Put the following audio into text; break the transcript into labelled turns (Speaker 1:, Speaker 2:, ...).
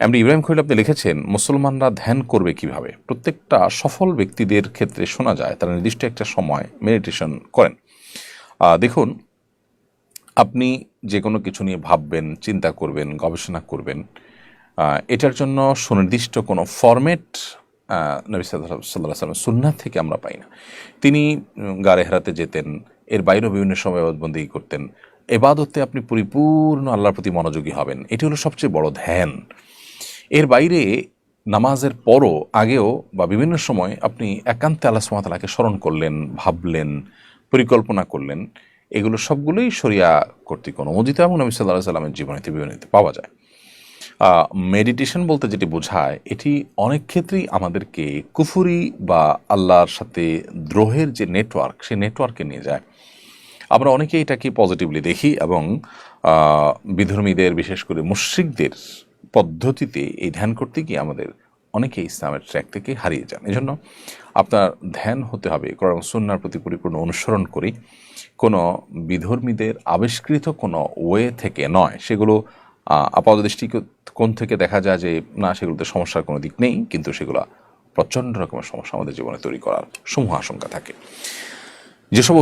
Speaker 1: এমনি ইব্রাহিম খলিল আপনি লিখেছেন, মুসলমানরা ধ্যান করবে কীভাবে? প্রত্যেকটা সফল ব্যক্তিদের ক্ষেত্রে শোনা যায়, তারা নির্দিষ্ট একটা সময় মেডিটেশন করেন। দেখুন, আপনি যে কোনো কিছু নিয়ে ভাববেন, চিন্তা করবেন, গবেষণা করবেন এটার জন্য সুনির্দিষ্ট কোনো ফরম্যাট নবী সাল্লাহ সাল্লাম সুন্নাত থেকে আমরা পাই না। তিনি গাড়ে হেরাতে যেতেন, এর বাইরেও বিভিন্ন সময় বন্দি করতেন। এবাদতে আপনি পরিপূর্ণ আল্লাহর প্রতি মনোযোগী হবেন। এটি হলো সবচেয়ে বড় ধ্যান। এর বাইরে নামাজের পরও, আগেও বা বিভিন্ন সময় আপনি একান্তে আল্লাহ সুমাতালাকে স্মরণ করলেন, ভাবলেন, পরিকল্পনা করলেন, এগুলো সবগুলোই শরিয়া কর্তৃক অনুমোদিত এবং নবী সাল্লাহ সাল্লামের জীবনীতে বিবরণীতে পাওয়া যায়। মেডিটেশন বলতে যেটি বোঝায়, এটি অনেক ক্ষেত্রেই আমাদেরকে কুফুরি বা আল্লাহর সাথে দ্রোহের যে নেটওয়ার্ক সেই নেটওয়ার্কে নিয়ে যায়। আমরা অনেকেই এটাকে পজিটিভলি দেখি এবং বিধর্মীদের, বিশেষ করে মুশ্রিকদের পদ্ধতিতে এই ধ্যান করতে গিয়ে আমাদের অনেকে ইসলামের ট্র্যাক থেকে হারিয়ে যান। এজন্য আপনার ধ্যান হতে হবে, কোরআন সুন্নার প্রতি পরিপূর্ণ অনুসরণ করি। কোনো বিধর্মীদের আবিষ্কৃত কোনো ওয়ে থেকে নয়, সেগুলো আপাত দৃষ্টিকোণ থেকে দেখা যায় যে, না, সেগুলোতে সমস্যার কোনো দিক নেই, কিন্তু সেগুলো প্রচণ্ড রকমের সমস্যা আমাদের জীবনে তৈরি করার সমূহ আশঙ্কা থাকে। যেসব